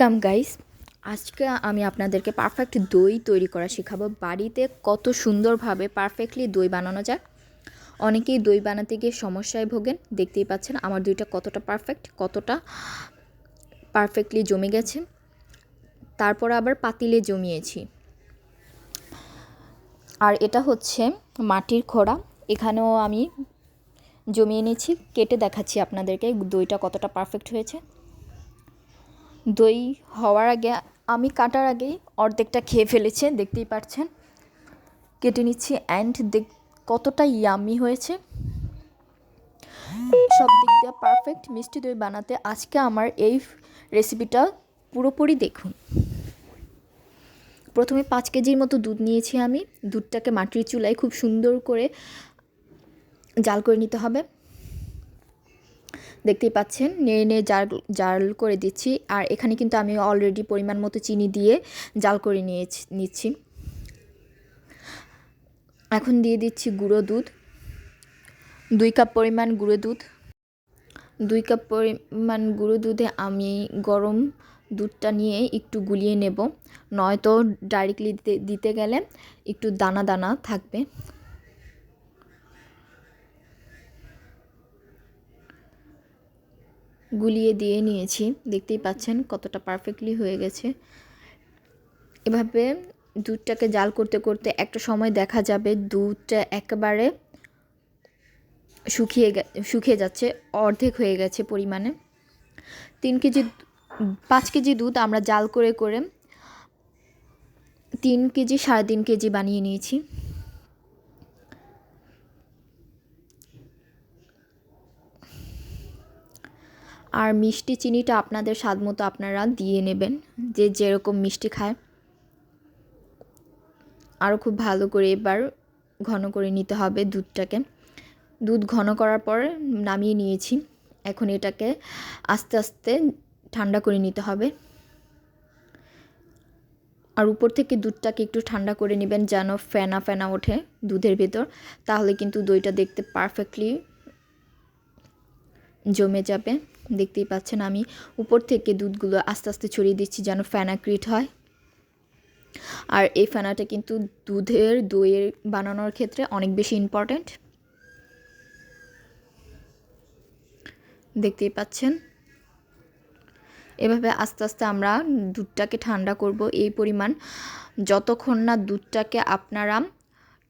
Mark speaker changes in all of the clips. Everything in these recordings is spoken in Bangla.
Speaker 1: কাম গাইস। আজকে আমি আপনাদেরকে পারফেক্ট দই তৈরি করা শেখাবো। বাড়িতে কত সুন্দরভাবে পারফেক্টলি দই বানানো যায়। অনেকেই দই বানাতে গিয়ে সমস্যায় ভোগেন। দেখতেই পাচ্ছেন আমার দইটা কতটা পারফেক্ট কতটা পারফেক্টলি জমে গেছে। তারপর আবার পাতিলে জমিয়েছি। আর এটা হচ্ছে মাটির খোড়া। এখানেও আমি জমিয়ে নিয়েছি। কেটে দেখাচ্ছি আপনাদেরকে দইটা কতটা পারফেক্ট হয়েছে। দই হওয়ার আগে আমি কাটার আগেই অর্ধেকটা খেয়ে ফেলেছে, দেখতেই পাচ্ছেন। কেটে নিচ্ছি অ্যান্ড দেখ কতটা ইয়ামি হয়েছে। সব দিক দিয়ে পারফেক্ট মিষ্টি দই বানাতে আজকে আমার এই রেসিপিটা পুরোপুরি দেখুন। প্রথমে পাঁচ কেজির মতো দুধ নিয়েছি আমি। দুধটাকে মাটির চুলায় খুব সুন্দর করে জাল করে নিতে হবে। দেখতেই পাচ্ছেন, নেড়ে নেড়ে জাল জাল করে দিচ্ছি। আর এখানে কিন্তু আমি অলরেডি পরিমাণ মতো চিনি দিয়ে জাল করে নিয়েছি, নিচ্ছি। এখন দিয়ে দিচ্ছি গুঁড়ো দুধ। দুই কাপ পরিমাণ গুঁড়ো দুধ। দুই কাপ পরিমাণ গুঁড়ো দুধে আমি গরম দুধটা নিয়ে একটু গুলিয়ে নেব। নয়তো ডাইরেক্টলি দিতে গেলে একটু দানা দানা থাকবে। গুলিয়ে দিয়ে নিয়েছি। দেখতেই পাচ্ছেন কতটা পারফেক্টলি হয়ে গেছে। এভাবে দুধটাকে জাল করতে করতে একটা সময় দেখা যাবে দুধটা একেবারে শুকিয়ে শুকিয়ে যাচ্ছে, অর্ধেক হয়ে গেছে পরিমাণে। তিন কেজি পাঁচ কেজি দুধ আমরা জাল করে করে তিন কেজি সাড়ে তিন কেজি বানিয়ে নিয়েছি। আর মিষ্টি চিনিটা আপনাদের স্বাদ মতো আপনারা দিয়ে নেবেন, যে যেরকম মিষ্টি খায়। আরও খুব ভালো করে এবার ঘন করে নিতে হবে দুধটাকে। দুধ ঘন করার পর নামিয়ে নিয়েছি। এখন এটাকে আস্তে আস্তে ঠান্ডা করে নিতে হবে। আর উপর থেকে দুধটাকে একটু ঠান্ডা করে নেবেন যেন ফেনা ফেনা ওঠে দুধের ভেতর, তাহলে কিন্তু দইটা দেখতে পারফেক্টলি জমে যাবে। দেখতেই পাচ্ছেন আমি উপর থেকে দুধগুলো আস্তে আস্তে ছড়িয়ে দিচ্ছি যেন ফেনা ক্রিয়েট হয়। আর এই ফেনাটা কিন্তু দুধের দইয়ের বানানোর ক্ষেত্রে অনেক বেশি ইম্পর্ট্যান্ট দেখতেই পাচ্ছেন। এভাবে আস্তে আস্তে আমরা দুধটাকে ঠান্ডা করব। এই পরিমাণ যতক্ষণ না দুধটাকে আপনারা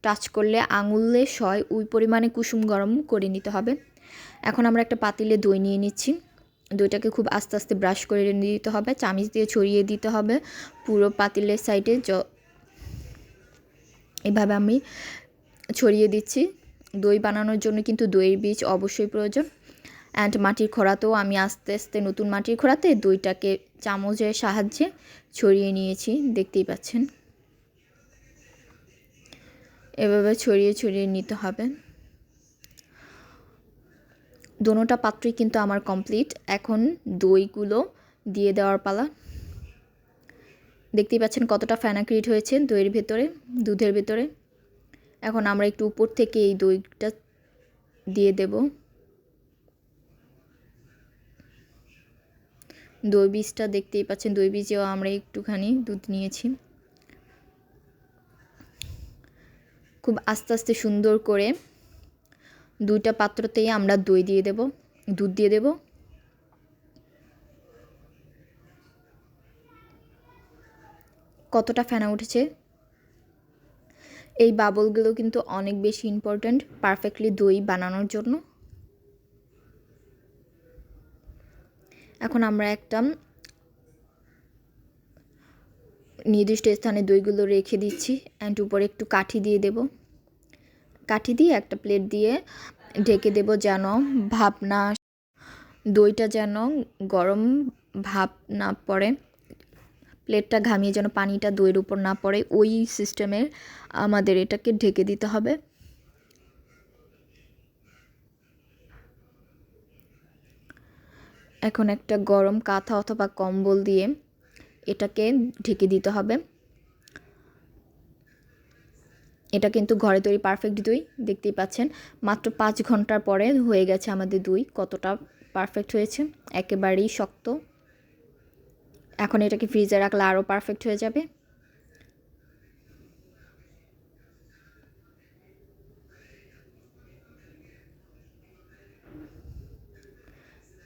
Speaker 1: টাচ করলে আঙুলে সয়, ওই পরিমাণে কুসুম গরম করে নিতে হবে। এখন আমরা একটা পাতিলে দই নিয়ে নিচ্ছি। দইটাকে খুব আস্তে আস্তে ব্রাশ করে দিতে হবে। চামিচ দিয়ে ছড়িয়ে দিতে হবে পুরো পাতিলের সাইডে। য এভাবে আমি ছড়িয়ে দিচ্ছি। দই বানানোর জন্য কিন্তু দইয়ের বীজ অবশ্যই প্রয়োজন। অ্যান্ড মাটির খোড়াতেও আমি আস্তে আস্তে নতুন মাটির খোড়াতে দইটাকে চামচের সাহায্যে ছড়িয়ে নিয়েছি। দেখতেই পাচ্ছেন। এভাবে ছড়িয়ে ছড়িয়ে নিতে হবে। দোনোটা পাত্রই কিন্তু আমার কমপ্লিট এখন দইগুলো দিয়ে দেওয়ার পালা। দেখতেই পাচ্ছেন কতটা ফ্যানা ক্রিয়েট হয়েছে দইয়ের ভেতরে, দুধের ভেতরে। এখন আমরা একটু উপর থেকে এই দইটা দিয়ে দেব। দই বীজটা দেখতেই পাচ্ছেন, দই বীজেও আমরা একটুখানি দুধ নিয়েছি। খুব আস্তে আস্তে সুন্দর করে দুইটা পাত্রতেই আমরা দই দিয়ে দেব, দুধ দিয়ে দেব। কতটা ফেনা উঠেছে? এই বাবলগুলো কিন্তু অনেক বেশি ইম্পর্ট্যান্ট পারফেক্টলি দই বানানোর জন্য। এখন আমরা একটা নির্দিষ্ট স্থানে দইগুলো রেখে দিচ্ছি অ্যান্ড উপরে একটু কাঠি দিয়ে দেব। কাঠি দিয়ে একটা প্লেট দিয়ে ঢেকে দেব যেন ভাপ না দইটা যেন গরম ভাপ না পড়ে। প্লেটটা ঘামিয়ে যেন পানিটা দইয়ের উপর না পড়ে। ওই সিস্টেমে আমাদের এটাকে ঢেকে দিতে হবে। এখন একটা গরম কাঁথা অথবা কম্বল দিয়ে এটাকে ঢেকে দিতে হবে। এটা কিন্তু ঘরে তৈরি পারফেক্ট দই, দেখতেই পাচ্ছেন। মাত্র পাঁচ ঘণ্টার পরে হয়ে গেছে আমাদের দই, কতটা পারফেক্ট হয়েছে, একেবারেই শক্ত। এখন এটাকে ফ্রিজে রাখলে আরও পারফেক্ট হয়ে যাবে।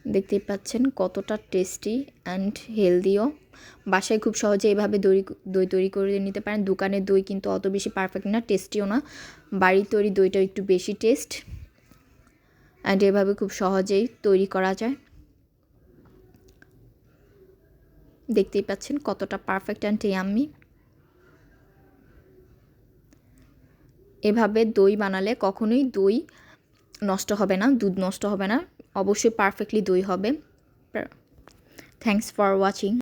Speaker 1: দেখতেই পাচ্ছেন কতটা টেস্টি অ্যান্ড হেলদিও বাসায় খুব সহজে এভাবে দই দই তৈরি করে নিতে পারেন। দোকানের দই কিন্তু অত বেশি পারফেক্ট না টেস্টিও না। বাড়ির তৈরি দইটা একটু বেশি টেস্ট অ্যান্ড এভাবে খুব সহজেই তৈরি করা যায়। দেখতেই পাচ্ছেন কতটা পারফেক্ট অ্যান্ড ইয়াম্মি এভাবে দই বানালে কখনোই দই নষ্ট হবে না, দুধ নষ্ট হবে না, অবশ্যই পারফেক্টলি দই হবে। Thanks for watching